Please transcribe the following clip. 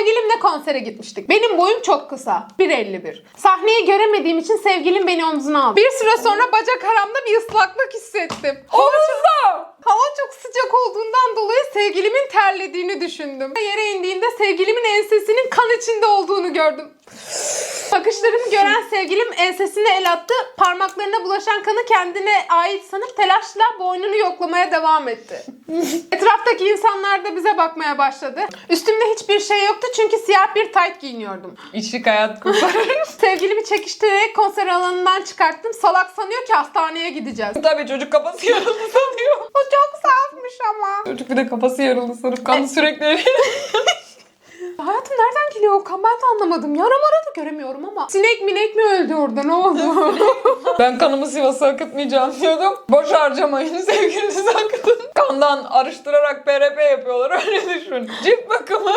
Sevgilimle konsere gitmiştik. Benim boyum çok kısa. 1.51. Sahneyi göremediğim için sevgilim beni omzuna aldı. Bir süre sonra bacak aramda bir ıslaklık hissettim. Omuzda! Hava çok sıcak olduğundan dolayı sevgilimin terlediğini düşündüm. Yere indiğinde sevgilimin ensesinin kan içinde olduğunu gördüm. Bakışlarımı gören sevgilim ensesine el attı. Bulaşan kanı kendine ait sanıp telaşla boynunu yoklamaya devam etti. Etraftaki insanlar da bize bakmaya başladı. Üstümde hiçbir şey yoktu çünkü siyah bir tayt giyiniyordum. İçlik hayat kurtarır. Sevgilimi çekiştirerek konser alanından çıkarttım. Salak sanıyor ki hastaneye gideceğiz. Tabii çocuk kafası yarıldı sanıyor. O çok safmış ama. Çocuk bir de kafası yarıldı sanıp kan sürekli Hayatım nereden geliyor o kan? Ben de anlamadım. Yara mara da göremiyorum ama. Sinek minek mi öldü orada? Ne oldu? Ben kanımı Sivas'a akıtmayacağım diyordum. Boş harcamayın sevgilinizi akıtın. Kandan arıştırarak PRP yapıyorlar öyle düşün. Cilt bakımı.